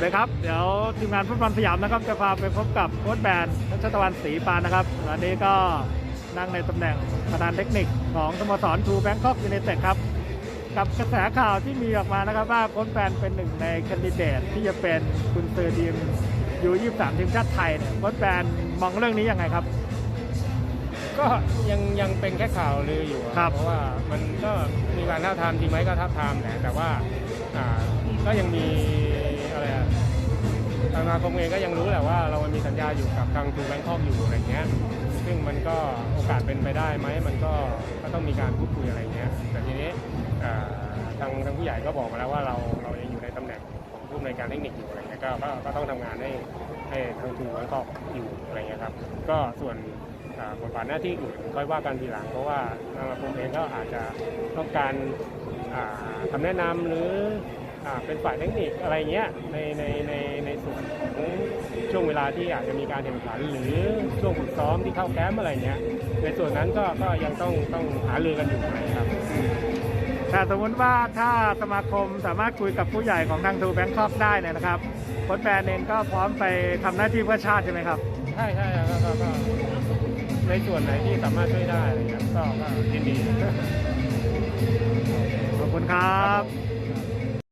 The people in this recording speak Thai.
วัสดีครับ เดี๋ยวทีมงานฟุตบอลสยามนะครับ จะพาไปพบกับโค้ชแบนทัชตะวันศรีปานนะครับวันนี้ก็นั่งในตำแหน่งประธานเทคนิคของสโมสรทูแบงคอกยูไนเต็ดครับ กับกระแสข่าวที่มีออกมานะครับ ว่าโค้ชแบนเป็นหนึ่งในคนดิเดตที่จะเป็นคุณซือทีมยู23ทีมชาติไทยเนี่ยโค้ชแบนมองเรื่องนี้ยังไงครับ ก็ยังยังเป็นแค่ข่าวลืออยู่อะครับ เพราะว่ามันก็มีการท้าบทามจริงไหมก็ท้าบทามแหละแต่ว่าอ่าก็ยังมี มาคมเองก็ยังรู้แหละว่าเรามีสัญญาอยู่กับทางทูแบงคอกอยู่อะไรเงี้ย ซึ่งมันก็โอกาสเป็นไปได้ไหมมันก็ก็ต้องมีการพูดคุยอะไรเงี้ย แต่ทีนี้ทางทางผู้ใหญ่ก็บอกมาแล้วว่าเราเรายังอยู่ในตำแหน่งของผู้อำนวยการเทคนิคอยู่อะไรเงี้ยก็ก็ต้องทำงานให้ให้ทางทูแบงคอกอยู่อะไรเงี้ยครับ ก็ส่วนบทบาทหน้าที่อื่นค่อยว่ากันทีหลัง เพราะว่าทางผมเองก็อาจจะต้องการอ่าคำแนะนำหรือเป็นฝ่ายเทคนิคอะไรเงี้ยในในในในส่วน ช่วงเวลาที่อาจจะมีการแข่งขันหรือช่วงฝึกซ้อมที่เข้าแคมป์อะไรเงี้ยในส่วนนั้นก็ก็ยังต้องต้องหารือกันอยู่นะครับอืมแต่สมมติว่าถ้าสมาคมสามารถคุยกับผู้ใหญ่ของทางทูแบงคอกได้เนี่ยนะครับโค้ชแบนเองก็พร้อมไปทำหน้าที่เพื่อชาติใช่ไหมครับใช่ใช่ก็ก็ก็ในส่วนไหนที่สามารถช่วยได้อะไรเงี้ยก็ก็ยินดีขอบคุณครับครับ